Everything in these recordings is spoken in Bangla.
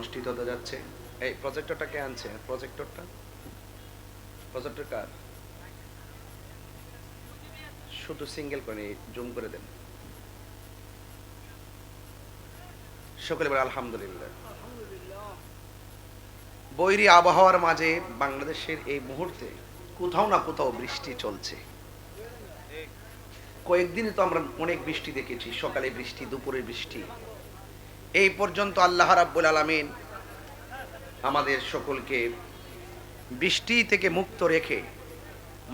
অনুষ্ঠিত হতে যাচ্ছে। এই প্রজেক্টরটা কে আনছে? প্রজেক্টরটা প্রজেক্টর কার? শুধু সিঙ্গেল করে জুম করে দেন। সকলে বলে আলহামদুলিল্লাহ। বৈরী আবহাওয়ার মাঝে বাংলাদেশের এই মুহূর্তে কোথাও না কোথাও বৃষ্টি চলছে। কয়েকদিনে তো আমরা অনেক বৃষ্টি দেখেছি। সকালে বৃষ্টি, দুপুরে বৃষ্টি। এই পর্যন্ত আল্লাহ রাব্বুল আলামিন আমাদের সকলকে বৃষ্টি থেকে মুক্ত রেখে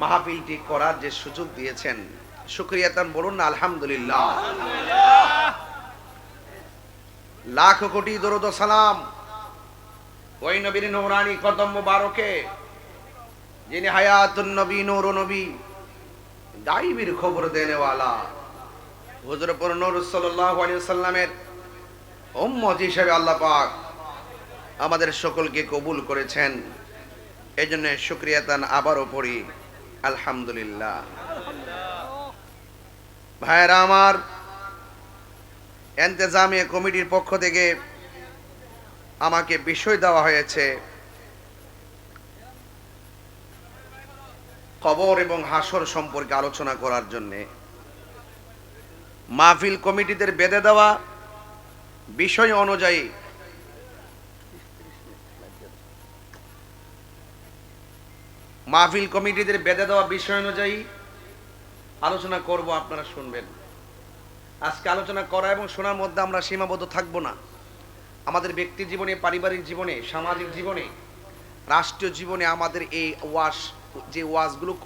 মাহফিলটি করার যে সুযোগ দিয়েছেন, শুক্রিয়া তান বলুন না, আলহামদুলিল্লাহ। লাখ কোটি দরুদ সালাম ওই নবীর নৌরানি কদম মুবারকে, যিনি হায়াতুন নবী নূর নবী গাইবের খবর দেনেওয়ালা হুজুর পর নূর সাল্লাল্লাহু আলাইহি সাল্লামের উম্মত হিসেবে আল্লাহ পাক আমাদের সকলকে কবুল করেছেন। এই জন্য শুক্রিয়া তান আবারও পড়ি। আলহামদুলিল্লাহ। ভাইয়েরা আমার, এন্তেজামিয়া কমিটির পক্ষ থেকে আমাকে বিষয় দেওয়া হয়েছে। কবর এবং হাসর সম্পর্কে আলোচনা করার জন্যে। মাহফিল কমিটিদের বেঁধে দেওয়া বিষয় অনুযায়ী। মাহফিল কমিটিদের বেঁধে দেওয়া বিষয় অনুযায়ী আলোচনা করব, আপনারা শুনবেন। আজকে আলোচনা করা এবং শোনার মধ্যে আমরা সীমাবদ্ধ থাকব না। আমাদের ব্যক্তি জীবনে, পারিবারিক জীবনে, সামাজিক জীবনে, রাষ্ট্রীয় জীবনে আমাদের এই ওয়াশ, যে ওয়াজগুলো